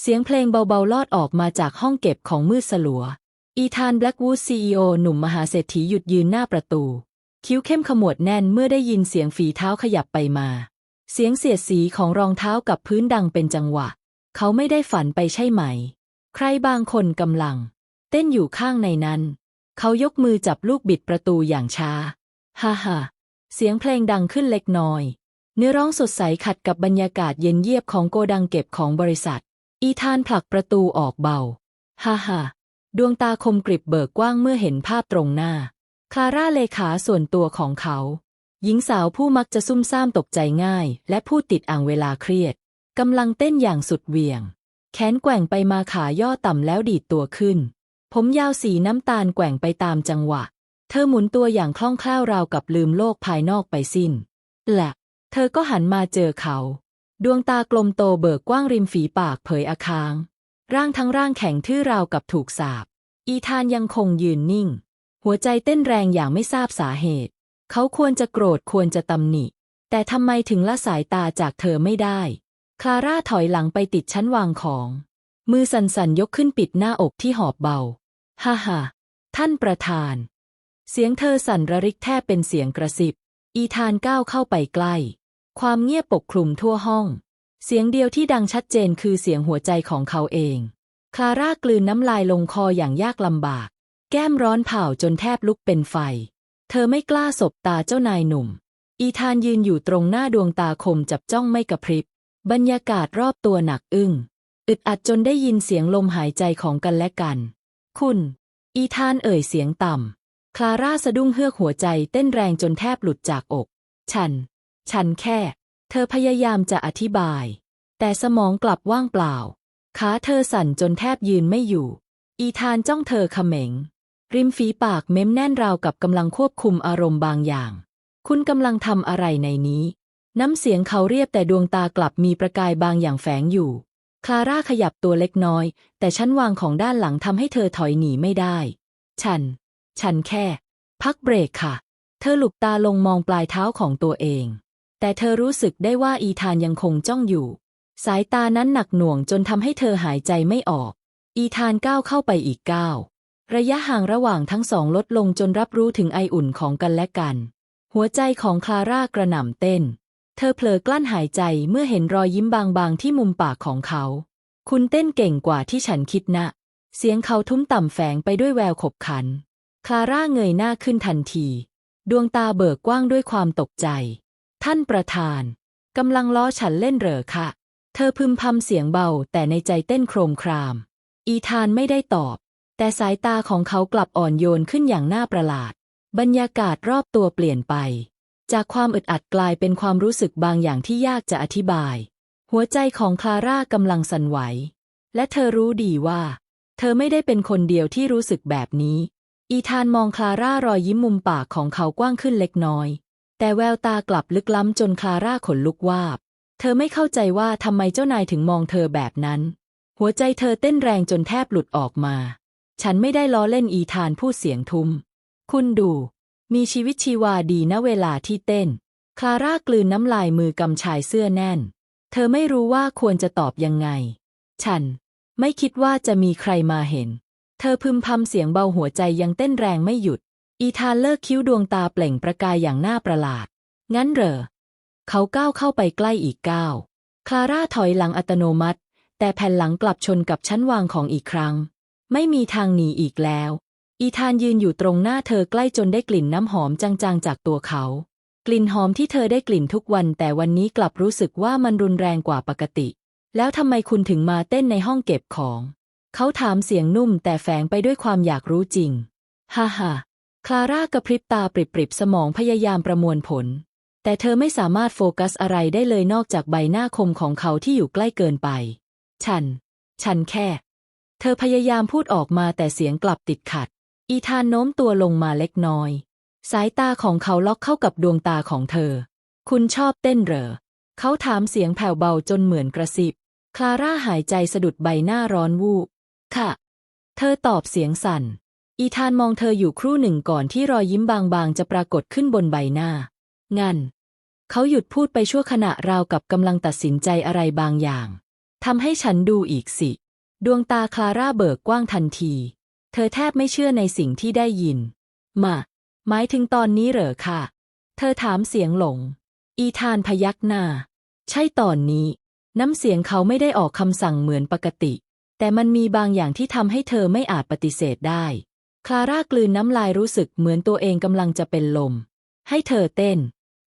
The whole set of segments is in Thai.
เสียงเพลงเบาๆ ลอดออกมาจากห้องเก็บของมืดสลัว อีธานแบล็กวูดซีอีโอหนุ่มมหาเศรษฐีหยุดยืนหน้าประตู คิ้วเข้มขมวดแน่นเมื่อได้ยินเสียงฝีเท้าขยับไปมา เสียงเสียดสีของรองเท้ากับพื้นดังเป็นจังหวะ เขาไม่ได้ฝันไปใช่ไหม ใครบางคนกำลัง เต้นอยู่ข้างในนั้น เขายกมือจับลูกบิดประตูอย่างช้า ฮ่าฮ่าเสียงเพลงดังขึ้นเล็กน้อย เนื้อร้องสดใสขัดกับบรรยากาศเย็นเยียบของโกดังเก็บของบริษัท อีธานผลักประตูออกเบา ฮ่าฮ่าดวงตาคมกริบเบิกกว้างเมื่อเห็นภาพตรงหน้า คลาร่าเลขาส่วนตัวของเขา หญิงสาวผู้มักจะซุ่มซ่ามตกใจง่าย และพูดติดอ่างเวลาเครียดกำลังเต้นอย่างสุดเหวี่ยง แขนแกว่งไปมาขาย่อต่ำแล้วดีดตัวขึ้น ผมยาวสีน้ำตาลแกว่งไปตามจังหวะ เธอหมุนตัวอย่างคล่องแคล่วราวกับลืมโลกภายนอกไปสิ้นและ เธอก็หันมาเจอเขา ดวงตากลมโตเบิกกว้างริมฝีปากเผยอาคาง ร่างทั้งร่างแข็งทื่อราวกับถูกสาบ อีธานยังคงยืนนิ่ง หัวใจเต้นแรงอย่างไม่ทราบสาเหตุ เขาควรจะโกรธควรจะตำหนิ แต่ทำไมถึงละสายตาจากเธอไม่ได้ คลาร่าถอยหลังไปติดชั้นวางของ มือสั่นๆยกขึ้นปิดหน้าอกที่หอบเบา ฮ่าฮ่าท่านประธาน เสียงเธอสั่นระริกแทบเป็นเสียงกระซิบ อีธานก้าวเข้าไปใกล้ ความเงียบปกคลุมทั่วห้อง เสียงเดียวที่ดังชัดเจนคือเสียงหัวใจของเขาเอง คลาร่ากลืนน้ำลายลงคออย่างยากลำบาก แก้มร้อนเผาจนแทบลุกเป็นไฟ เธอไม่กล้าสบตาเจ้านายหนุ่ม อีธานยืนอยู่ตรงหน้าดวงตาคมจับจ้องไม่กระพริบ บรรยากาศรอบตัวหนักอึ้ง อึดอัดจนได้ยินเสียงลมหายใจของกันและกัน คุณ อีธานเอ่ยเสียงต่ำ คลาร่าสะดุ้งเฮือกหัวใจเต้นแรงจนแทบหลุดจากอก ฉัน ฉันแค่ เธอพยายามจะอธิบาย แต่สมองกลับว่างเปล่า ขาเธอสั่นจนแทบยืนไม่อยู่ อีธานจ้องเธอเขม็ง ริมฝีปากเม้มแน่นราวกับกำลังควบคุมอารมณ์บางอย่าง คุณกำลังทำอะไรในนี้ น้ำเสียงเขาเรียบแต่ดวงตากลับมีประกายบางอย่างแฝงอยู่ คลาร่าขยับตัวเล็กน้อย แต่ชั้นวางของด้านหลังทำให้เธอถอยหนีไม่ได้ ฉัน ฉันแค่ พักเบรกค่ะ เธอหลุบตาลงมองปลายเท้าของตัวเอง แต่เธอรู้สึกได้ว่าอีธานยังคงจ้องอยู่ สายตานั้นหนักหน่วงจนทำให้เธอหายใจไม่ออก อีธานก้าวเข้าไปอีกก้าวระยะห่างระหว่างทั้งสองลดลงจนรับรู้ถึงไออุ่นของกันและกัน หัวใจของคลาร่ากระหน่ำเต้น เธอเผลอกลั้นหายใจเมื่อเห็นรอยยิ้มบางๆที่มุมปากของเขา คุณเต้นเก่งกว่าที่ฉันคิดนะ เสียงเขาทุ้มต่ำแฝงไปด้วยแววขบขัน คลาร่าเงยหน้าขึ้นทันที ดวงตาเบิกกว้างด้วยความตกใจ ท่านประธานกำลังล้อฉันเล่นเหรอคะ เธอพึมพำเสียงเบาแต่ในใจเต้นโครมคราม อีธานไม่ได้ตอบ แต่สายตาของเขากลับอ่อนโยนขึ้นอย่างน่าประหลาด บรรยากาศรอบตัวเปลี่ยนไป จากความอึดอัดกลายเป็นความรู้สึกบางอย่างที่ยากจะอธิบาย หัวใจของคลาร่ากำลังสั่นไหว และเธอรู้ดีว่า เธอไม่ได้เป็นคนเดียวที่รู้สึกแบบนี้ อีธานมองคลาร่ารอยยิ้มมุมปากของเขากว้างขึ้นเล็กน้อย แต่แววตากลับลึกล้ำจนคลาร่าขนลุกวาบ เธอไม่เข้าใจว่าทำไมเจ้านายถึงมองเธอแบบนั้น หัวใจเธอเต้นแรงจนแทบหลุดออกมา ฉันไม่ได้ล้อเล่นอีธานพูดเสียงทุ้ม คุณดู มีชีวิตชีวาดีนะเวลาที่เต้น คลาร่ากลืนน้ำลายมือกำชายเสื้อแน่น เธอไม่รู้ว่าควรจะตอบยังไง ฉัน ไม่คิดว่าจะมีใครมาเห็น เธอพึมพำเสียงเบาหัวใจยังเต้นแรงไม่หยุด อีธานเลิกคิ้วดวงตาเปล่งประกายอย่างน่าประหลาด งั้นเหรอ เขาก้าวเข้าไปใกล้อีกก้าว คลาร่าถอยหลังอัตโนมัติ แต่แผ่นหลังกลับชนกับชั้นวางของอีกครั้ง ไม่มีทางหนีอีกแล้ว อีธานยืนอยู่ตรงหน้าเธอใกล้จนได้กลิ่นน้ำหอมจางๆจากตัวเขา กลิ่นหอมที่เธอได้กลิ่นทุกวัน แต่วันนี้กลับรู้สึกว่ามันรุนแรงกว่าปกติ แล้วทำไมคุณถึงมาเต้นในห้องเก็บของ เขาถามเสียงนุ่มแต่แฝงไปด้วยความอยากรู้จริง ฮ่าฮ่า คลาร่ากระพริบตาปริบๆ สมองพยายามประมวลผล แต่เธอไม่สามารถโฟกัสอะไรได้เลยนอกจากใบหน้าคมของเขาที่อยู่ใกล้เกินไป ฉัน ฉันแค่ เธอพยายามพูดออกมาแต่เสียงกลับติดขัด อีธานโน้มตัวลงมาเล็กน้อย สายตาของเขาล็อกเข้ากับดวงตาของเธอ คุณชอบเต้นเหรอ เขาถามเสียงแผ่วเบาจนเหมือนกระซิบ คลาร่าหายใจสะดุดใบหน้าร้อนวูบ ค่ะ เธอตอบเสียงสั่น อีธานมองเธออยู่ครู่หนึ่งก่อนที่รอยยิ้มบางๆ จะปรากฏขึ้นบนใบหน้า งั้น เขาหยุดพูดไปชั่วขณะราวกับกำลังตัดสินใจอะไรบางอย่างทำให้ฉันดูอีกสิ ดวงตาคลาร่าเบิกกว้างทันที เธอแทบไม่เชื่อในสิ่งที่ได้ยิน มา หมายถึงตอนนี้เหรอค่ะ เธอถามเสียงหลง อีธานพยักหน้า ใช่ตอนนี้ น้ำเสียงเขาไม่ได้ออกคำสั่งเหมือนปกติ แต่มันมีบางอย่างที่ทำให้เธอไม่อาจปฏิเสธได้ คลาร่ากลืนน้ำลายรู้สึกเหมือนตัวเองกำลังจะเป็นลม ให้เธอเต้น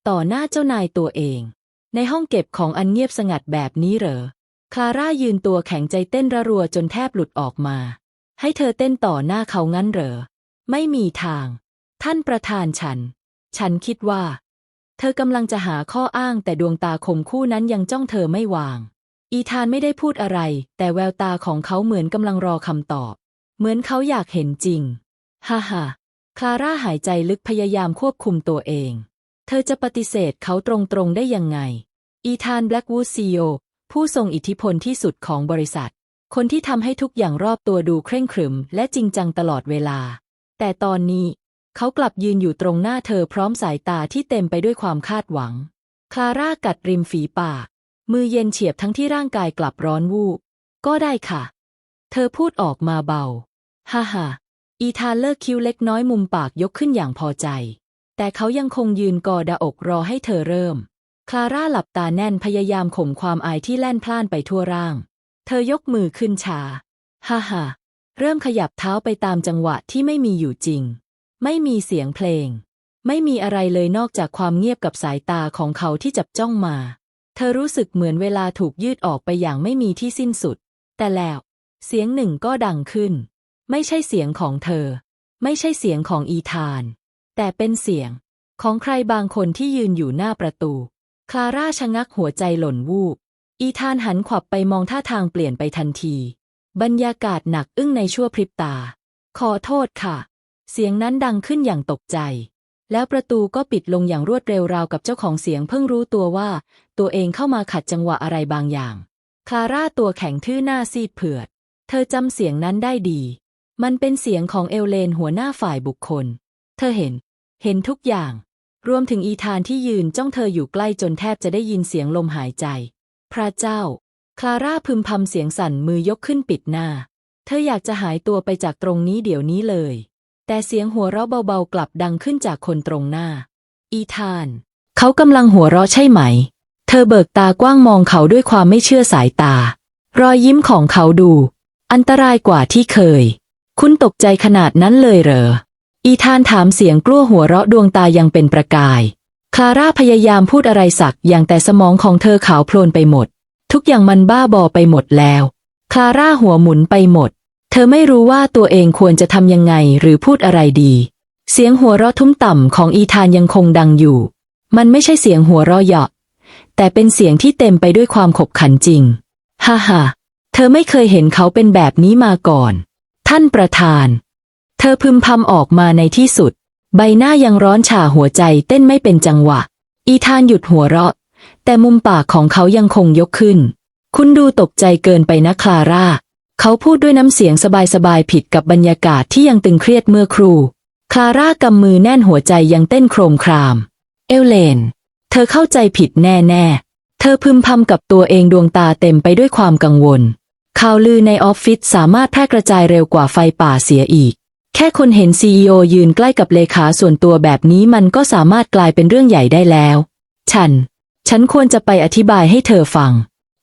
ต่อหน้าเจ้านายตัวเอง ในห้องเก็บของอันเงียบสงัดแบบนี้เหรอ คลาร่ายืนตัวแข็งใจเต้นระรัวจนแทบหลุดออกมา ให้เธอเต้นต่อหน้าเขางั้นเหรอ ไม่มีทาง ท่านประธานฉัน ฉันคิดว่า เธอกำลังจะหาข้ออ้างแต่ดวงตาคมคู่นั้นยังจ้องเธอไม่วาง อีธานไม่ได้พูดอะไร แต่แววตาของเขาเหมือนกำลังรอคำตอบ เหมือนเขาอยากเห็นจริง ฮ่าฮ่าคลาร่าหายใจลึกพยายามควบคุมตัวเอง เธอจะปฏิเสธเขาตรงๆได้ยังไง อีธานแบล็กวูดซีโอผู้ทรงอิทธิพลที่สุดของบริษัท คนที่ทำให้ทุกอย่างรอบตัวดูเคร่งครึม และจริงจังตลอดเวลา แต่ตอนนี้ เขากลับยืนอยู่ตรงหน้าเธอพร้อมสายตาที่เต็มไปด้วยความคาดหวัง คลาร่ากัดริมฝีปาก มือเย็นเฉียบทั้งที่ร่างกายกลับร้อนวูบก็ได้ค่ะ เธอพูดออกมาเบา ฮ่าฮ่า อีธานเลิกคิ้วเล็กน้อยมุมปากยกขึ้นอย่างพอใจ แต่เขายังคงยืนกอดาอกรอให้เธอเริ่ม คลาร่าหลับตาแน่นพยายามข่มความอายที่แล่นพล่านไปทั่วร่าง เธอยกมือขึ้นชา ฮ่าฮ่าเริ่มขยับเท้าไปตามจังหวะที่ไม่มีอยู่จริง ไม่มีเสียงเพลง ไม่มีอะไรเลยนอกจากความเงียบกับสายตาของเขาที่จับจ้องมา เธอรู้สึกเหมือนเวลาถูกยืดออกไปอย่างไม่มีที่สิ้นสุด แต่แล้ว เสียงหนึ่งก็ดังขึ้น ไม่ใช่เสียงของเธอ ไม่ใช่เสียงของอีธาน แต่เป็นเสียงของใครบางคนที่ยืนอยู่หน้าประตู คลาร่าชะงักหัวใจหล่นวูบ อีธานหันขวับไปมองท่าทางเปลี่ยนไปทันที บรรยากาศหนักอึ้งในชั่วพริบตา ขอโทษค่ะ เสียงนั้นดังขึ้นอย่างตกใจ แล้วประตูก็ปิดลงอย่างรวดเร็วราวกับเจ้าของเสียงเพิ่งรู้ตัวว่า ตัวเองเข้ามาขัดจังหวะอะไรบางอย่าง คลาร่าตัวแข็งทื่อหน้าซีดเผือด เธอจำเสียงนั้นได้ดี มันเป็นเสียงของเอลเลนหัวหน้าฝ่ายบุคคล เธอเห็น เห็นทุกอย่าง รวมถึงอีธานที่ยืนจ้องเธออยู่ใกล้จนแทบจะได้ยินเสียงลมหายใจ พระเจ้า คลาร่าพึมพำเสียงสั่นมือยกขึ้นปิดหน้า เธออยากจะหายตัวไปจากตรงนี้เดี๋ยวนี้เลย แต่เสียงหัวเราะเบาๆกลับดังขึ้นจากคนตรงหน้า อีธาน เขากำลังหัวเราะใช่ไหม เธอเบิกตากว้างมองเขาด้วยความไม่เชื่อสายตา รอยยิ้มของเขาดู อันตรายกว่าที่เคย คุณตกใจขนาดนั้นเลยเหรอ อีธานถามเสียงกลัวหัวเราะดวงตายังเป็นประกาย คลาร่าพยายามพูดอะไรสักอย่างแต่สมองของเธอขาวโพลนไปหมด ทุกอย่างมันบ้าบอไปหมดแล้ว คลาร่าหัวหมุนไปหมด เธอไม่รู้ว่าตัวเองควรจะทำยังไงหรือพูดอะไรดี เสียงหัวเราะทุ้มต่ำของอีธานยังคงดังอยู่ มันไม่ใช่เสียงหัวเราะเหยาะ แต่เป็นเสียงที่เต็มไปด้วยความขบขันจริง ฮ่าฮ่าเธอไม่เคยเห็นเขาเป็นแบบนี้มาก่อน ท่านประธาน เธอพึมพำออกมาในที่สุด ใบหน้ายังร้อนฉ่าหัวใจเต้นไม่เป็นจังหวะ อีธานหยุดหัวเราะ แต่มุมปากของเขายังคงยกขึ้น คุณดูตกใจเกินไปนะคลาร่า เขาพูดด้วยน้ำเสียงสบายๆผิดกับบรรยากาศที่ยังตึงเครียดเมื่อครู่ คลาร่ากำมือแน่นหัวใจยังเต้นโครมคราม เอลเลน เธอเข้าใจผิดแน่ๆ เธอพึมพำกับตัวเองดวงตาเต็มไปด้วยความกังวล ข่าวลือในออฟฟิศสามารถแพร่กระจายเร็วกว่าไฟป่าเสียอีก แค่คนเห็นซีอยืนใกล้กับเลขาส่วนตัวแบบนี้มันก็สามารถกลายเป็นเรื่องใหญ่ได้แล้ว ฉัน ฉันควรจะไปอธิบายให้เธอฟัง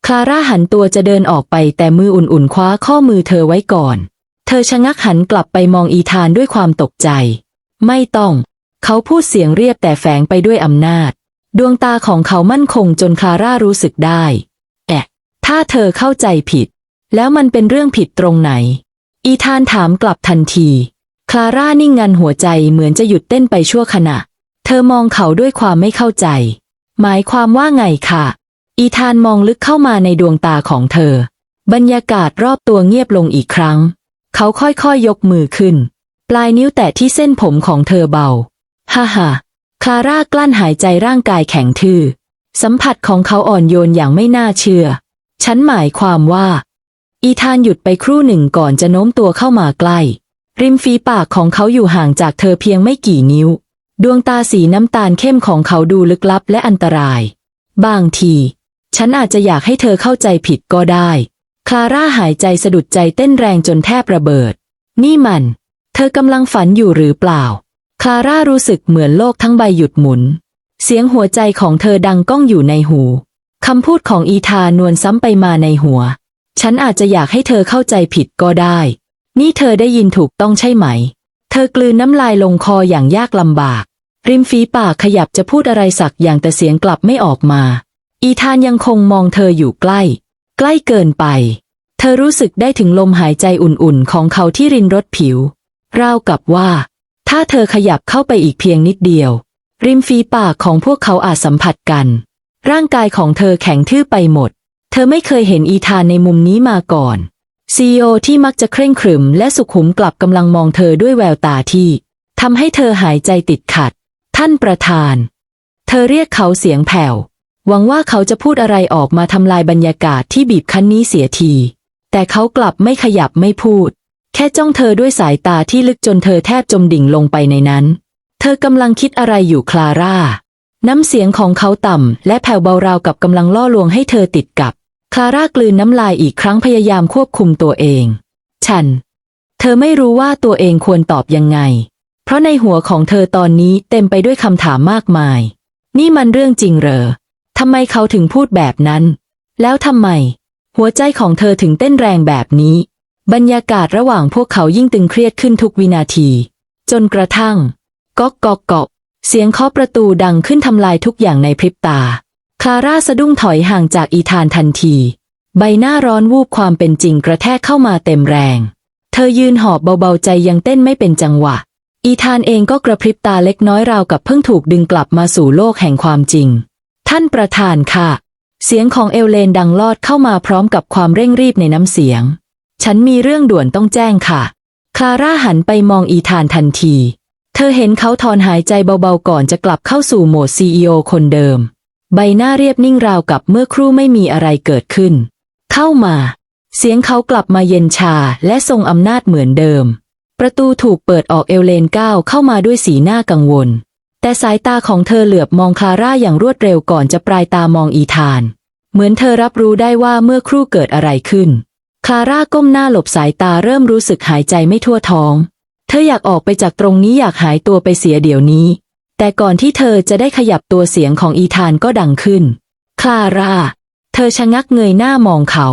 คลาร่าหันตัวจะเดินออกไปแต่มืออุ่นๆคว้าข้อมือเธอไว้ก่อน เธอชะงักหันกลับไปมองอีธานด้วยความตกใจ ไม่ต้อง เขาพูดเสียงเรียบแต่แฝงไปด้วยอำนาจ ดวงตาของเขามั่นคงจนคลาร่ารู้สึกได้ แอะ ถ้าเธอเข้าใจผิด แล้วมันเป็นเรื่องผิดตรงไหน อีธานถามกลับทันที คลาร่านิ่งงันหัวใจเหมือนจะหยุดเต้นไปชั่วขณะ เธอมองเขาด้วยความไม่เข้าใจ หมายความว่าไงค่ะ อีธานมองลึกเข้ามาในดวงตาของเธอ บรรยากาศรอบตัวเงียบลงอีกครั้ง เขาค่อยๆยยกมือขึ้น ปลายนิ้วแตะที่เส้นผมของเธอเบา ฮ่าฮ่าคลาร่ากลั้นหายใจร่างกายแข็งทื่อ สัมผัสของเขาอ่อนโยนอย่างไม่น่าเชื่อ ฉันหมายความว่า อีธานหยุดไปครู่หนึ่งก่อนจะโน้มตัวเข้ามาใกล้ ริมฝีปากของเขาอยู่ห่างจากเธอเพียงไม่กี่นิ้ว ดวงตาสีน้ำตาลเข้มของเขาดูลึกลับและอันตราย บางที ฉันอาจจะอยากให้เธอเข้าใจผิดก็ได้ คลาร่าหายใจสะดุดใจเต้นแรงจนแทบระเบิด นี่มัน เธอกำลังฝันอยู่หรือเปล่า คลาร่ารู้สึกเหมือนโลกทั้งใบหยุดหมุน เสียงหัวใจของเธอดังก้องอยู่ในหูคำพูดของอีธานวลซ้ำไปมาในหัว ฉันอาจจะอยากให้เธอเข้าใจผิดก็ได้ นี่เธอได้ยินถูกต้องใช่ไหม เธอกลืนน้ำลายลงคออย่างยากลำบาก ริมฝีปากขยับจะพูดอะไรสักอย่างแต่เสียงกลับไม่ออกมา อีธานยังคงมองเธออยู่ใกล้ ใกล้เกินไป เธอรู้สึกได้ถึงลมหายใจอุ่นๆ ของเขาที่รินรถผิว ราวกับว่า ถ้าเธอขยับเข้าไปอีกเพียงนิดเดียว ริมฝีปากของพวกเขาอาจสัมผัสกัน ร่างกายของเธอแข็งทื่อไปหมด ธอไม่เคยเห็นอีธานในมุมนี้มาก่อน ซีโอที่มักจะเคร่งขรึมและสุขุมกลับกำลังมองเธอด้วยแววตาที่ทำให้เธอหายใจติดขัด ท่านประธาน เธอเรียกเขาเสียงแผ่ว หวังว่าเขาจะพูดอะไรออกมาทำลายบรรยากาศที่บีบคั้นนี้เสียที แต่เขากลับไม่ขยับไม่พูด แค่จ้องเธอด้วยสายตาที่ลึกจนเธอแทบจมดิ่งลงไปในนั้น เธอกำลังคิดอะไรอยู่คลาร่า น้ำเสียงของเขาต่ำและแผ่วเบาราวกับกำลังล่อลวงให้เธอติดกับ คลาร่ากลืนน้ำลายอีกครั้งพยายามควบคุมตัวเอง ฉัน เธอไม่รู้ว่าตัวเองควรตอบยังไง เพราะในหัวของเธอตอนนี้เต็มไปด้วยคำถามมากมาย นี่มันเรื่องจริงเหรอทำไมเขาถึงพูดแบบนั้น แล้วทำไม หัวใจของเธอถึงเต้นแรงแบบนี้ บรรยากาศระหว่างพวกเขายิ่งตึงเครียดขึ้นทุกวินาที จนกระทั่งก๊อกก๊อกก๊อกเสียงเคาะประตูดังขึ้นทำลายทุกอย่างในพริบตา ลาร่าสะดุ้งถอยห่างจากอีธานทันที ใบหน้าร้อนวูบความเป็นจริงกระแทกเข้ามาเต็มแรง เธอยืนหอบเบาๆใจยังเต้นไม่เป็นจังหวะ อีธานเองก็กระพริบตาเล็กน้อยราวกับเพิ่งถูกดึงกลับมาสู่โลกแห่งความจริง ท่านประธานค่ะ เสียงของเอลเลนดังลอดเข้ามาพร้อมกับความเร่งรีบในน้ำเสียง ฉันมีเรื่องด่วนต้องแจ้งค่ะ คลาร่าหันไปมองอีธานทันที เธอเห็นเขาถอนหายใจเบาๆก่อนจะกลับเข้าสู่โหมดซีอคนเดิม ใบหน้าเรียบนิ่งราวกับเมื่อครู่ไม่มีอะไรเกิดขึ้น เข้ามา เสียงเขากลับมาเย็นชาและทรงอำนาจเหมือนเดิม ประตูถูกเปิดออกเอลเลนก้าวเข้ามาด้วยสีหน้ากังวล แต่สายตาของเธอเหลือบมองคลาร่าอย่างรวดเร็วก่อนจะปลายตามองอีธาน เหมือนเธอรับรู้ได้ว่าเมื่อครู่เกิดอะไรขึ้น คลาร่าก้มหน้าหลบสายตาเริ่มรู้สึกหายใจไม่ทั่วท้อง เธออยากออกไปจากตรงนี้อยากหายตัวไปเสียเดี๋ยวนี้ แต่ก่อนที่เธอจะได้ขยับตัวเสียงของอีธานก็ดังขึ้น คลาร่า เธอชะงักเงยหน้ามองเขา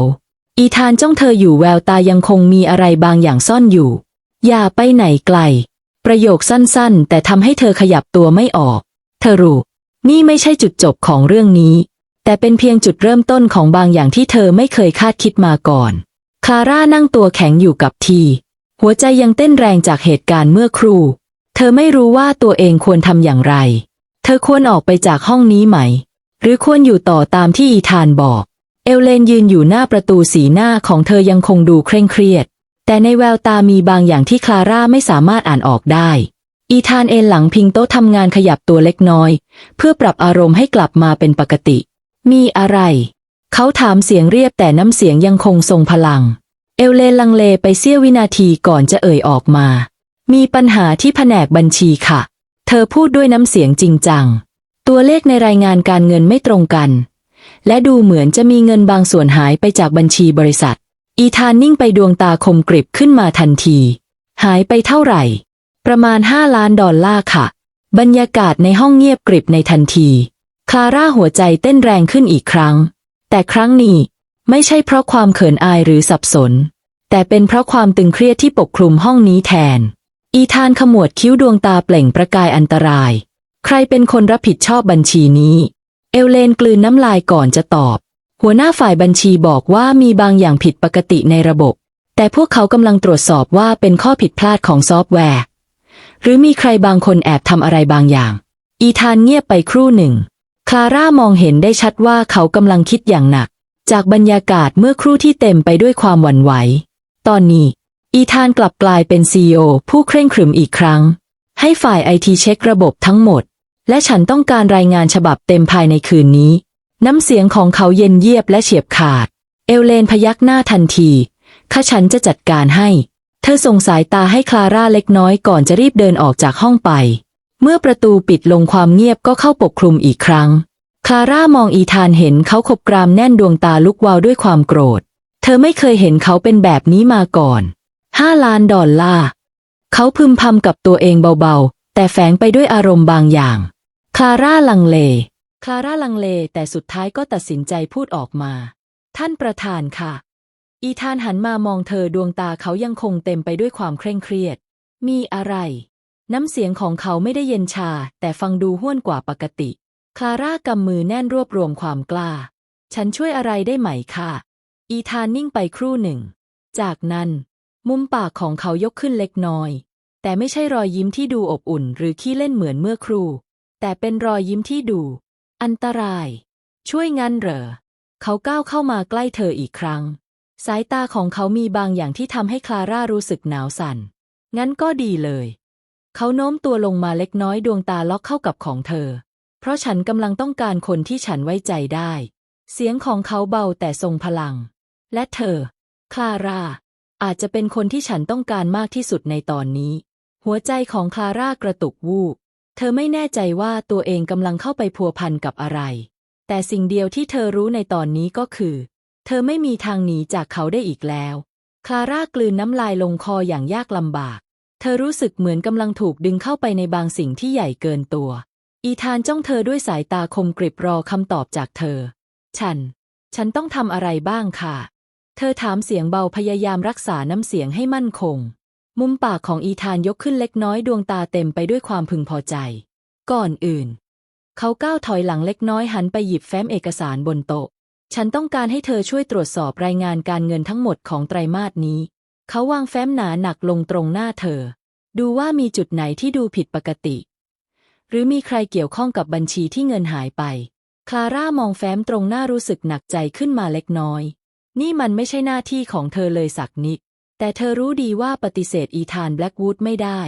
อีธานจ้องเธออยู่แววตายังคงมีอะไรบางอย่างซ่อนอยู่ อย่าไปไหนไกล ประโยคสั้นๆ แต่ทำให้เธอขยับตัวไม่ออก เธอรู้ นี่ไม่ใช่จุดจบของเรื่องนี้ แต่เป็นเพียงจุดเริ่มต้นของบางอย่างที่เธอไม่เคยคาดคิดมาก่อน คลาร่านั่งตัวแข็งอยู่กับที หัวใจยังเต้นแรงจากเหตุการณ์เมื่อครู่ เธอไม่รู้ว่าตัวเองควรทำอย่างไร เธอควรออกไปจากห้องนี้ไหม หรือควรอยู่ต่อตามที่อีธานบอก เอลเลนยืนอยู่หน้าประตูสีหน้าของเธอยังคงดูเคร่งเครียด แต่ในแววตามีบางอย่างที่คลาร่าไม่สามารถอ่านออกได้ อีธานเอนหลังพิงโต๊ะทำงานขยับตัวเล็กน้อย เพื่อปรับอารมณ์ให้กลับมาเป็นปกติ มีอะไร เขาถามเสียงเรียบแต่น้ำเสียงยังคงทรงพลัง เอลเลนลังเลไปเสี้ยววินาทีก่อนจะเอ่ยออกมา มีปัญหาที่แผนกบัญชีค่ะ เธอพูดด้วยน้ำเสียงจริงจัง ตัวเลขในรายงานการเงินไม่ตรงกัน และดูเหมือนจะมีเงินบางส่วนหายไปจากบัญชีบริษัท อีธานนิ่งไปดวงตาคมกริบขึ้นมาทันที หายไปเท่าไหร่ ประมาณห้าล้านดอลลาร์ค่ะ บรรยากาศในห้องเงียบกริบในทันที คลาร่าหัวใจเต้นแรงขึ้นอีกครั้ง แต่ครั้งนี้ไม่ใช่เพราะความเขินอายหรือสับสน แต่เป็นเพราะความตึงเครียดที่ปกคลุมห้องนี้แทน อีธานขมวดคิ้วดวงตาเปล่งประกายอันตราย ใครเป็นคนรับผิดชอบบัญชีนี้ เอลเลนกลืนน้ำลายก่อนจะตอบ หัวหน้าฝ่ายบัญชีบอกว่ามีบางอย่างผิดปกติในระบบ แต่พวกเขากำลังตรวจสอบว่าเป็นข้อผิดพลาดของซอฟต์แวร์ หรือมีใครบางคนแอบทำอะไรบางอย่าง อีธานเงียบไปครู่หนึ่ง คลาร่ามองเห็นได้ชัดว่าเขากำลังคิดอย่างหนัก จากบรรยากาศเมื่อครู่ที่เต็มไปด้วยความหวั่นไหว ตอนนี้ อีธานกลับกลายเป็นซีอผู้เคร่งขรึมอีกครั้ง ให้ฝ่ายไอทีเช็คระบบทั้งหมด และฉันต้องการรายงานฉบับเต็มภายในคืนนี้ น้ำเสียงของเขาเย็นเยียบและเฉียบขาด เอลเลนพยักหน้าทันที ข้าฉันจะจัดการให้ เธอส่งสายตาให้คลาร่าเล็กน้อยก่อนจะรีบเดินออกจากห้องไป เมื่อประตูปิดลงความเงียบก็เข้าปกคลุมอีกครั้ง คลาร่ามองอีธานเห็นเขาขบกรามแน่นดวงตาลุกวาวด้วยความโกรธ เธอไม่เคยเห็นเขาเป็นแบบนี้มาก่อน ห้าล้านดอลลาร์ เขาพึมพำกับตัวเองเบาๆ แต่แฝงไปด้วยอารมณ์บางอย่าง คลาร่าลังเล คลาร่าลังเลแต่สุดท้ายก็ตัดสินใจพูดออกมา ท่านประธานค่ะ อีธานหันมามองเธอดวงตาเขายังคงเต็มไปด้วยความเคร่งเครียด มีอะไร น้ำเสียงของเขาไม่ได้เย็นชา แต่ฟังดูห้วนกว่าปกติ คลาร่ากำมือแน่นรวบรวมความกล้า ฉันช่วยอะไรได้ไหมค่ะ อีธานนิ่งไปครู่หนึ่ง จากนั้น มุมปากของเขายกขึ้นเล็กน้อย แต่ไม่ใช่รอยยิ้มที่ดูอบอุ่นหรือขี้เล่นเหมือนเมื่อครู่ แต่เป็นรอยยิ้มที่ดู อันตราย ช่วยงั้นเหรอ เขาก้าวเข้ามาใกล้เธออีกครั้ง สายตาของเขามีบางอย่างที่ทำให้คลาร่ารู้สึกหนาวสั่น งั้นก็ดีเลย เขาโน้มตัวลงมาเล็กน้อยดวงตาล็อกเข้ากับของเธอ เพราะฉันกำลังต้องการคนที่ฉันไว้ใจได้ เสียงของเขาเบาแต่ทรงพลัง และเธอ คลาร่า อาจจะเป็นคนที่ฉันต้องการมากที่สุดในตอนนี้ หัวใจของคลาร่ากระตุกวูบเธอไม่แน่ใจว่าตัวเองกำลังเข้าไปพัวพันกับอะไร แต่สิ่งเดียวที่เธอรู้ในตอนนี้ก็คือ เธอไม่มีทางหนีจากเขาได้อีกแล้ว คลาร่ากลืนน้ำลายลงคออย่างยากลำบาก เธอรู้สึกเหมือนกำลังถูกดึงเข้าไปในบางสิ่งที่ใหญ่เกินตัว อีธานจ้องเธอด้วยสายตาคมกริบรอคำตอบจากเธอ ฉัน ฉันต้องทำอะไรบ้างค่ะ เธอถามเสียงเบาพยายามรักษาน้ำเสียงให้มั่นคง มุมปากของอีธานยกขึ้นเล็กน้อยดวงตาเต็มไปด้วยความพึงพอใจ ก่อนอื่น เขาก้าวถอยหลังเล็กน้อยหันไปหยิบแฟ้มเอกสารบนโต๊ะ ฉันต้องการให้เธอช่วยตรวจสอบรายงานการเงินทั้งหมดของไตรมาสนี้ เขาวางแฟ้มหนาหนักลงตรงหน้าเธอ ดูว่ามีจุดไหนที่ดูผิดปกติ หรือมีใครเกี่ยวข้องกับบัญชีที่เงินหายไป คลาร่ามองแฟ้มตรงหน้ารู้สึกหนักใจขึ้นมาเล็กน้อย นี่มันไม่ใช่หน้าที่ของเธอเลยสักนิด แต่เธอรู้ดีว่าปฏิเสธอีธานแบล็กวูดไม่ได้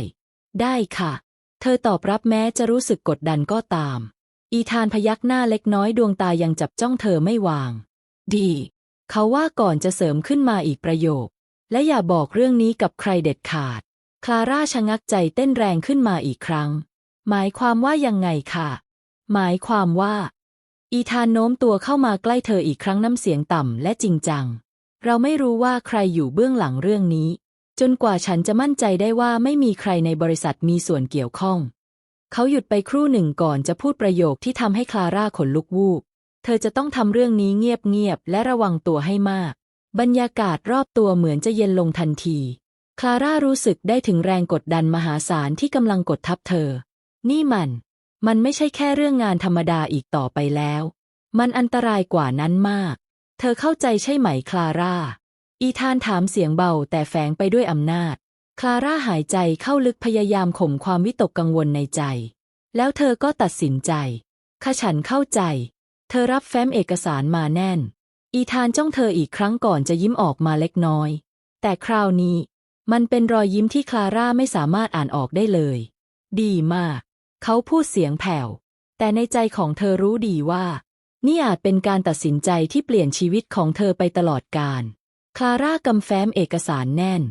ได้ค่ะ เธอตอบรับแม้จะรู้สึกกดดันก็ตาม อีธานพยักหน้าเล็กน้อยดวงตายังจับจ้องเธอไม่วาง ดี เขาว่าก่อนจะเสริมขึ้นมาอีกประโยค และอย่าบอกเรื่องนี้กับใครเด็ดขาด คลาร่าชะงักใจเต้นแรงขึ้นมาอีกครั้ง หมายความว่ายังไงค่ะ หมายความว่า อีธานโน้มตัวเข้ามาใกล้เธออีกครั้งน้ำเสียงต่ำและจริงจัง เราไม่รู้ว่าใครอยู่เบื้องหลังเรื่องนี้ จนกว่าฉันจะมั่นใจได้ว่าไม่มีใครในบริษัทมีส่วนเกี่ยวข้อง เขาหยุดไปครู่หนึ่งก่อนจะพูดประโยคที่ทำให้คลาร่าขนลุกวูบ เธอจะต้องทำเรื่องนี้เงียบๆและระวังตัวให้มาก บรรยากาศรอบตัวเหมือนจะเย็นลงทันที คลาร่ารู้สึกได้ถึงแรงกดดันมหาศาลที่กำลังกดทับเธอ นี่มัน มันไม่ใช่แค่เรื่องงานธรรมดาอีกต่อไปแล้ว มันอันตรายกว่านั้นมาก เธอเข้าใจใช่ไหมคลาร่า อีธานถามเสียงเบาแต่แฝงไปด้วยอำนาจ คลาร่าหายใจเข้าลึกพยายามข่มความวิตกกังวลในใจ แล้วเธอก็ตัดสินใจข้าฉันเข้าใจ เธอรับแฟ้มเอกสารมาแน่น อีธานจ้องเธออีกครั้งก่อนจะยิ้มออกมาเล็กน้อย แต่คราวนี้ มันเป็นรอยยิ้มที่คลาร่าไม่สามารถอ่านออกได้เลย ดีมาก เขาพูดเสียงแผ่ว แต่ในใจของเธอรู้ดีว่า นี่อาจเป็นการตัดสินใจที่เปลี่ยนชีวิตของเธอไปตลอดกาลคลาร่ากำแฟ้มเอกสารแน่น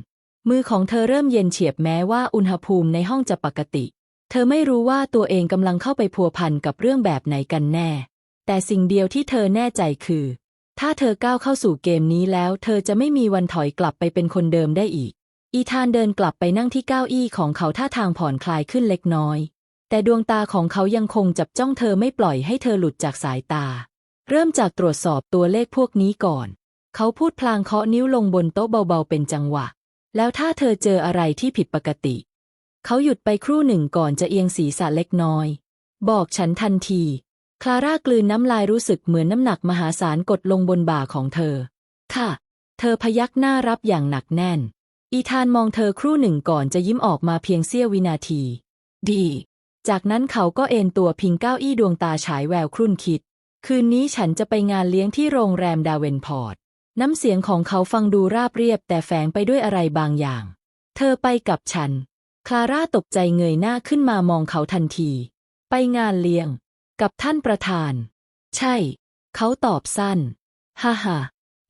มือของเธอเริ่มเย็นเฉียบแม้ว่าอุณหภูมิในห้องจะปกติ เธอไม่รู้ว่าตัวเองกำลังเข้าไปพัวพันกับเรื่องแบบไหนกันแน่ แต่สิ่งเดียวที่เธอแน่ใจคือ ถ้าเธอก้าวเข้าสู่เกมนี้แล้ว เธอจะไม่มีวันถอยกลับไปเป็นคนเดิมได้อีก อีธานเดินกลับไปนั่งที่เก้าอี้ของเขาท่าทางผ่อนคลายขึ้นเล็กน้อย แต่ดวงตาของเขายังคงจับจ้องเธอไม่ปล่อยให้เธอหลุดจากสายตา เริ่มจากตรวจสอบตัวเลขพวกนี้ก่อน เขาพูดพลางเคาะนิ้วลงบนโต๊ะเบาๆเป็นจังหวะ แล้วถ้าเธอเจออะไรที่ผิดปกติ เขาหยุดไปครู่หนึ่งก่อนจะเอียงศีรษะเล็กน้อย บอกฉันทันที คลาร่ากลืนน้ำลายรู้สึกเหมือนน้ำหนักมหาศาลกดลงบนบ่าของเธอ ค่ะ เธอพยักหน้ารับอย่างหนักแน่น อีธานมองเธอครู่หนึ่งก่อนจะยิ้มออกมาเพียงเสี้ยววินาที ดี จากนั้นเขาก็เอนตัวพิงเก้าอี้ดวงตาฉายแววครุ่นคิด คืนนี้ฉันจะไปงานเลี้ยงที่โรงแรมดาเวนพอร์ต น้ำเสียงของเขาฟังดูราบเรียบแต่แฝงไปด้วยอะไรบางอย่าง เธอไปกับฉัน คลาร่าตกใจเงยหน้าขึ้นมามองเขาทันที ไปงานเลี้ยง กับท่านประธาน ใช่ เขาตอบสั้น ฮ่าฮ่า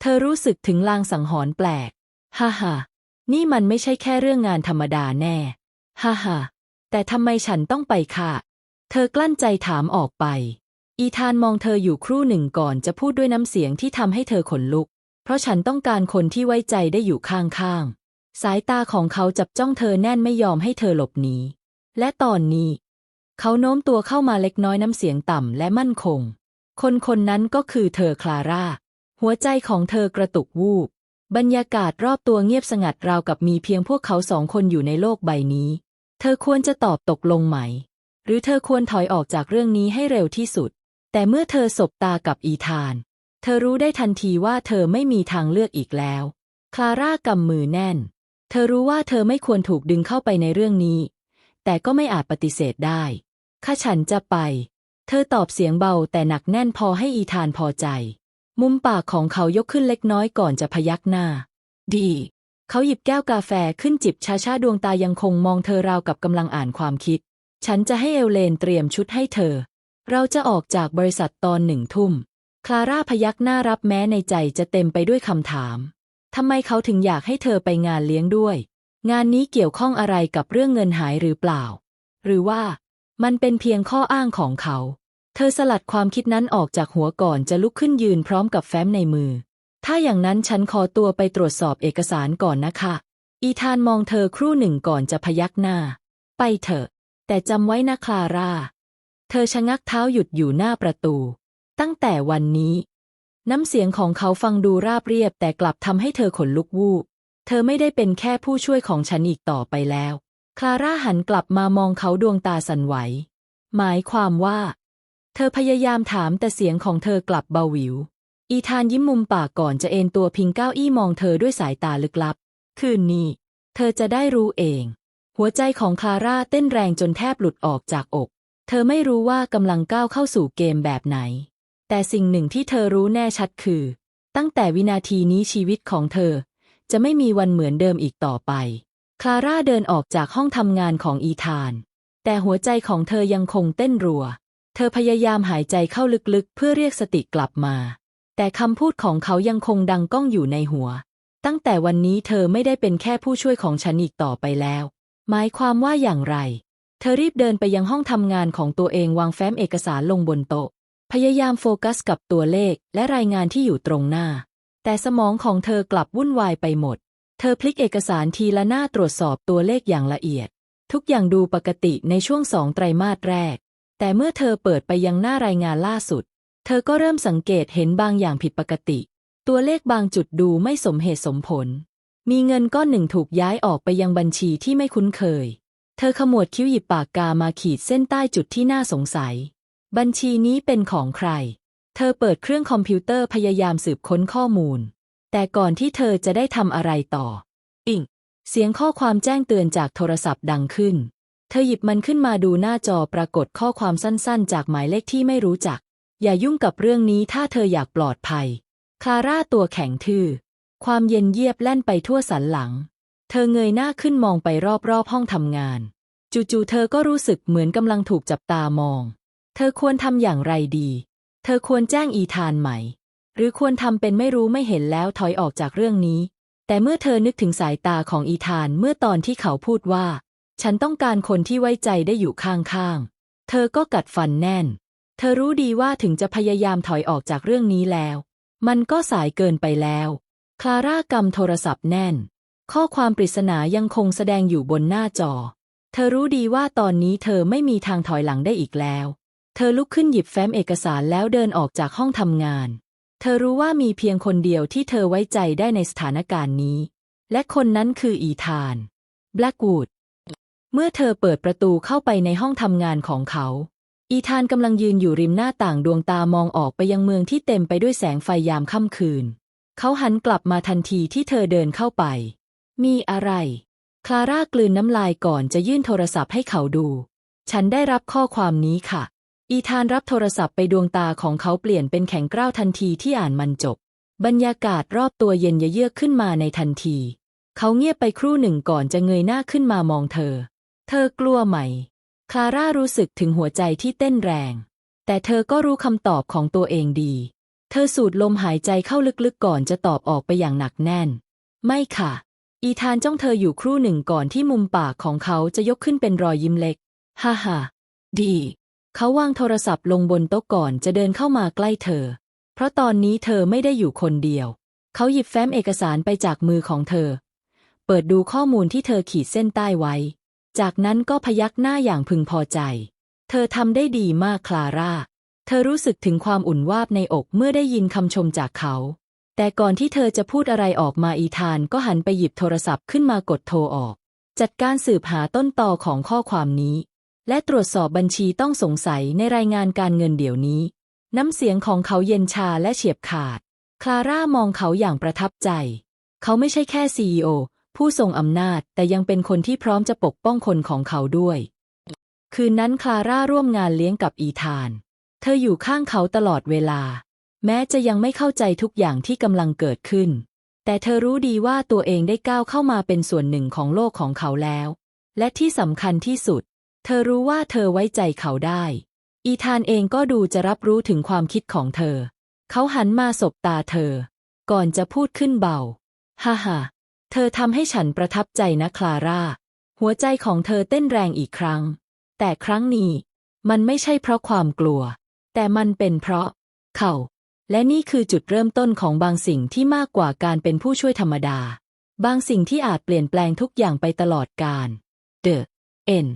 เธอรู้สึกถึงลางสังหรณ์แปลก ฮ่าฮ่านี่มันไม่ใช่แค่เรื่องงานธรรมดาแน่ ฮ่าฮ่า แต่ทำไมฉันต้องไปค่ะ เธอกลั้นใจถามออกไป อีธานมองเธออยู่ครู่หนึ่งก่อนจะพูดด้วยน้ำเสียงที่ทำให้เธอขนลุก เพราะฉันต้องการคนที่ไว้ใจได้อยู่ข้างๆ สายตาของเขาจับจ้องเธอแน่นไม่ยอมให้เธอหลบหนี และตอนนี้ เขาโน้มตัวเข้ามาเล็กน้อยน้ำเสียงต่ำและมั่นคง คนคนนั้นก็คือเธอคลาร่า หัวใจของเธอกระตุกวูบ บรรยากาศรอบตัวเงียบสงัดราวกับมีเพียงพวกเขาสองคนอยู่ในโลกใบนี้ ธอควรจะตอบตกลงไหม หรือเธอควรถอยออกจากเรื่องนี้ให้เร็วที่สุด แต่เมื่อเธอสบตากับอีธาน เธอรู้ได้ทันทีว่าเธอไม่มีทางเลือกอีกแล้ว คลาร่ากำมือแน่น เธอรู้ว่าเธอไม่ควรถูกดึงเข้าไปในเรื่องนี้ แต่ก็ไม่อาจปฏิเสธได้ ข้าฉันจะไป เธอตอบเสียงเบาแต่หนักแน่นพอให้อีธานพอใจ มุมปากของเขายกขึ้นเล็กน้อยก่อนจะพยักหน้า ดี เขาหยิบแก้วกาแฟขึ้นจิบช้าๆดวงตายังคงมองเธอราวกับกำลังอ่านความคิด ฉันจะให้เอลเลนเตรียมชุดให้เธอ เราจะออกจากบริษัทตอนหนึ่งทุ่ม คลาร่าพยักหน้ารับแม้ในใจจะเต็มไปด้วยคำถามทำไมเขาถึงอยากให้เธอไปงานเลี้ยงด้วย งานนี้เกี่ยวข้องอะไรกับเรื่องเงินหายหรือเปล่า หรือว่า มันเป็นเพียงข้ออ้างของเขา เธอสลัดความคิดนั้นออกจากหัวก่อนจะลุกขึ้นยืนพร้อมกับแฟ้มในมือ ถ้าอย่างนั้นฉันขอตัวไปตรวจสอบเอกสารก่อนนะคะ อีธานมองเธอครู่หนึ่งก่อนจะพยักหน้า ไปเถอะ แต่จำไว้นะคลาร่า เธอชะงักเท้าหยุดอยู่หน้าประตู ตั้งแต่วันนี้ น้ำเสียงของเขาฟังดูราบเรียบแต่กลับทำให้เธอขนลุกวูบ เธอไม่ได้เป็นแค่ผู้ช่วยของฉันอีกต่อไปแล้ว คลาร่าหันกลับมามองเขาดวงตาสั่นไหว หมายความว่า เธอพยายามถามแต่เสียงของเธอกลับเบาหวิว อีธานยิ้มมุมปากก่อนจะเอนตัวพิงเก้าอี้มองเธอด้วยสายตาลึกลับ คืนนี้ เธอจะได้รู้เอง หัวใจของคาร่าเต้นแรงจนแทบหลุดออกจากอก เธอไม่รู้ว่ากำลังก้าวเข้าสู่เกมแบบไหน แต่สิ่งหนึ่งที่เธอรู้แน่ชัดคือ ตั้งแต่วินาทีนี้ชีวิตของเธอ จะไม่มีวันเหมือนเดิมอีกต่อไป คาร่าเดินออกจากห้องทำงานของอีธาน แต่หัวใจของเธอยังคงเต้นรัว เธอพยายามหายใจเข้าลึกๆ เพื่อเรียกสติกลับมา แต่คำพูดของเขายังคงดังก้องอยู่ในหัว ตั้งแต่วันนี้เธอไม่ได้เป็นแค่ผู้ช่วยของฉันอีกต่อไปแล้ว หมายความว่าอย่างไร เธอรีบเดินไปยังห้องทำงานของตัวเองวางแฟ้มเอกสารลงบนโต๊ะ พยายามโฟกัสกับตัวเลขและรายงานที่อยู่ตรงหน้า แต่สมองของเธอกลับวุ่นวายไปหมด เธอพลิกเอกสารทีละหน้าตรวจสอบตัวเลขอย่างละเอียด ทุกอย่างดูปกติในช่วงสองไตรมาสแรก แต่เมื่อเธอเปิดไปยังหน้ารายงานล่าสุด เธอก็เริ่มสังเกตเห็นบางอย่างผิดปกติ ตัวเลขบางจุดดูไม่สมเหตุสมผล มีเงินก้อนหนึ่งถูกย้ายออกไปยังบัญชีที่ไม่คุ้นเคย เธอขมวดคิ้วหยิบปากกามาขีดเส้นใต้จุดที่น่าสงสัย บัญชีนี้เป็นของใคร เธอเปิดเครื่องคอมพิวเตอร์พยายามสืบค้นข้อมูล แต่ก่อนที่เธอจะได้ทำอะไรต่อ อิงเสียงข้อความแจ้งเตือนจากโทรศัพท์ดังขึ้น เธอหยิบมันขึ้นมาดูหน้าจอปรากฏข้อความสั้นๆ จากหมายเลขที่ไม่รู้จัก อย่ายุ่งกับเรื่องนี้ถ้าเธออยากปลอดภัย คลาร่าตัวแข็งทื่อ ความเย็นเยียบแล่นไปทั่วสันหลัง เธอเงยหน้าขึ้นมองไปรอบๆห้องทำงาน จู่ๆเธอก็รู้สึกเหมือนกำลังถูกจับตามอง เธอควรทำอย่างไรดี เธอควรแจ้งอีธานไหม หรือควรทำเป็นไม่รู้ไม่เห็นแล้วถอยออกจากเรื่องนี้ แต่เมื่อเธอนึกถึงสายตาของอีธานเมื่อตอนที่เขาพูดว่า ฉันต้องการคนที่ไว้ใจได้อยู่ข้างๆ เธอก็กัดฟันแน่น เธอรู้ดีว่าถึงจะพยายามถอยออกจากเรื่องนี้แล้ว มันก็สายเกินไปแล้ว คลาร่ากำโทรศัพท์แน่น ข้อความปริศนายังคงแสดงอยู่บนหน้าจอ เธอรู้ดีว่าตอนนี้เธอไม่มีทางถอยหลังได้อีกแล้ว เธอลุกขึ้นหยิบแฟ้มเอกสารแล้วเดินออกจากห้องทำงาน เธอรู้ว่ามีเพียงคนเดียวที่เธอไว้ใจได้ในสถานการณ์นี้ และคนนั้นคืออีธาน แบล็กวูด เมื่อเธอเปิดประตูเข้าไปในห้องทำงานของเขา อีธานกำลังยืนอยู่ริมหน้าต่างดวงตามองออกไปยังเมืองที่เต็มไปด้วยแสงไฟยามค่ำคืน เขาหันกลับมาทันทีที่เธอเดินเข้าไป มีอะไร คลาร่ากลืนน้ำลายก่อนจะยื่นโทรศัพท์ให้เขาดู ฉันได้รับข้อความนี้ค่ะ อีธานรับโทรศัพท์ไปดวงตาของเขาเปลี่ยนเป็นแข็งกร้าวทันทีที่อ่านมันจบ บรรยากาศรอบตัวเย็นเยือกขึ้นมาในทันที เขาเงียบไปครู่หนึ่งก่อนจะเงยหน้าขึ้นมามองเธอ เธอกลัวไหม ลาร่ารู้สึกถึงหัวใจที่เต้นแรง แต่เธอก็รู้คำตอบของตัวเองดี เธอสูดลมหายใจเข้าลึกๆก่อนจะตอบออกไปอย่างหนักแน่น ไม่ค่ะ อีธานจ้องเธออยู่ครู่หนึ่งก่อนที่มุมปากของเขาจะยกขึ้นเป็นรอยยิ้มเล็ก ฮ่าฮ่าดี เขาวางโทรศัพท์ลงบนโต๊ะก่อนจะเดินเข้ามาใกล้เธอ เพราะตอนนี้เธอไม่ได้อยู่คนเดียว เขาหยิบแฟ้มเอกสารไปจากมือของเธอ เปิดดูข้อมูลที่เธอขีดเส้นใต้ไว้ จากนั้นก็พยักหน้าอย่างพึงพอใจ เธอทำได้ดีมากคลาร่า เธอรู้สึกถึงความอุ่นวาบในอกเมื่อได้ยินคำชมจากเขา แต่ก่อนที่เธอจะพูดอะไรออกมาอีธานก็หันไปหยิบโทรศัพท์ขึ้นมากดโทรออก จัดการสืบหาต้นตอของข้อความนี้ และตรวจสอบบัญชีต้องสงสัยในรายงานการเงินเดี๋ยวนี้ น้ำเสียงของเขาเย็นชาและเฉียบขาด คลาร่ามองเขาอย่างประทับใจ เขาไม่ใช่แค่ซีอ ผู้ทรงอำนาจแต่ยังเป็นคนที่พร้อมจะปกป้องคนของเขาด้วย คืนนั้นคลาร่าร่วมงานเลี้ยงกับอีธาน เธออยู่ข้างเขาตลอดเวลา แม้จะยังไม่เข้าใจทุกอย่างที่กำลังเกิดขึ้น แต่เธอรู้ดีว่าตัวเองได้ก้าวเข้ามาเป็นส่วนหนึ่งของโลกของเขาแล้ว และที่สำคัญที่สุด เธอรู้ว่าเธอไว้ใจเขาได้ อีธานเองก็ดูจะรับรู้ถึงความคิดของเธอ เขาหันมาสบตาเธอ ก่อนจะพูดขึ้นเบา ฮ่าฮ่า เธอทำให้ฉันประทับใจนะคลาร่า หัวใจของเธอเต้นแรงอีกครั้ง แต่ครั้งนี้ มันไม่ใช่เพราะความกลัว แต่มันเป็นเพราะ เขา และนี่คือจุดเริ่มต้นของบางสิ่งที่มากกว่าการเป็นผู้ช่วยธรรมดา บางสิ่งที่อาจเปลี่ยนแปลงทุกอย่างไปตลอดกาล The End